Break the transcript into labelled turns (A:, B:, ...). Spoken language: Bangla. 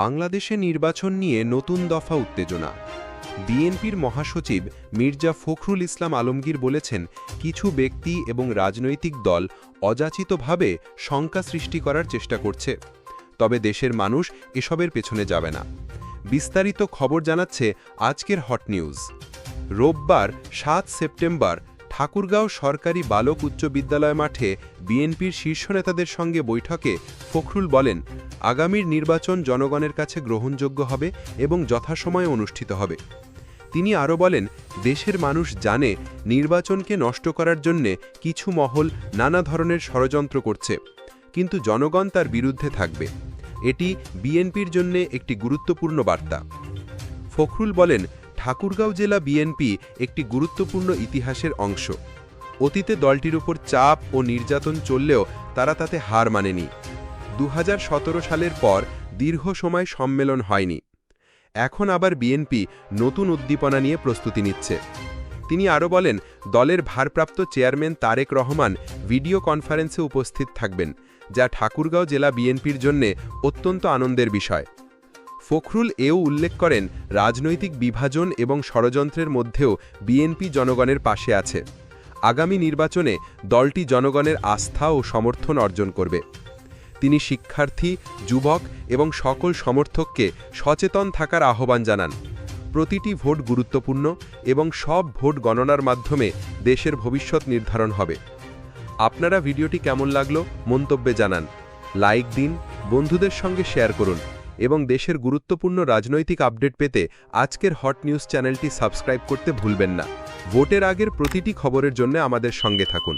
A: বাংলাদেশে নির্বাচন নিয়ে নতুন দফা উত্তেজনা। বিএনপির মহাসচিব মির্জা ফখরুল ইসলাম আলমগীর বলেছেন, কিছু ব্যক্তি এবং রাজনৈতিক দল অযাচিতভাবে শঙ্কা সৃষ্টি করার চেষ্টা করছে। তবে দেশের মানুষ এসবের পেছনে যাবে না। বিস্তারিত খবর জানাচ্ছে আজকের হট নিউজ। রোববার সাত সেপ্টেম্বর ঠাকুরগাঁও সরকারি বালক উচ্চ বিদ্যালয় মাঠে বিএনপির শীর্ষ নেতাদের সঙ্গে বৈঠকে ফখরুল বলেন আগামীর নির্বাচন জনগণের কাছে গ্রহণযোগ্য হবে এবং যথাসময়ে অনুষ্ঠিত হবে। তিনি আরও বলেন, দেশের মানুষ জানে নির্বাচনকে নষ্ট করার জন্যে কিছু মহল নানা ধরনের ষড়যন্ত্র করছে, কিন্তু জনগণ তার বিরুদ্ধে থাকবে। এটি বিএনপির জন্যে একটি গুরুত্বপূর্ণ বার্তা। ফখরুল বলেন, ঠাকুরগাঁও জেলা বিএনপি একটি গুরুত্বপূর্ণ ইতিহাসের অংশ। অতীতে দলটির উপর চাপ ও নির্যাতন চললেও তারা তাতে হার মানেনি। দু হাজার সতেরো সালের পর দীর্ঘ সময় সম্মেলন হয়নি। এখন আবার বিএনপি নতুন উদ্দীপনা নিয়ে প্রস্তুতি নিচ্ছে। তিনি আরও বলেন, দলের ভারপ্রাপ্ত চেয়ারম্যান তারেক রহমান ভিডিও কনফারেন্সে উপস্থিত থাকবেন, যা ঠাকুরগাঁও জেলা বিএনপির জন্যে অত্যন্ত আনন্দের বিষয়। ফখরুল এও উল্লেখ করেন, রাজনৈতিক বিভাজন এবং ষড়যন্ত্রের মধ্যেও বিএনপি জনগণের পাশে আছে। আগামী নির্বাচনে দলটি জনগণের আস্থা ও সমর্থন অর্জন করবে। তিনি শিক্ষার্থী, যুবক এবং সকল সমর্থককে সচেতন থাকার আহ্বান জানান। প্রতিটি ভোট গুরুত্বপূর্ণ এবং সব ভোট গণনার মাধ্যমে দেশের ভবিষ্যৎ নির্ধারণ হবে। আপনারা ভিডিওটি কেমন লাগল মন্তব্যে জানান। লাইক দিন, বন্ধুদের সঙ্গে শেয়ার করুন এবং দেশের গুরুত্বপূর্ণ রাজনৈতিক আপডেট পেতে আজকের হট নিউজ চ্যানেলটি সাবস্ক্রাইব করতে ভুলবেন না। ভোটের আগের প্রতিটি খবরের জন্য আমাদের সঙ্গে থাকুন।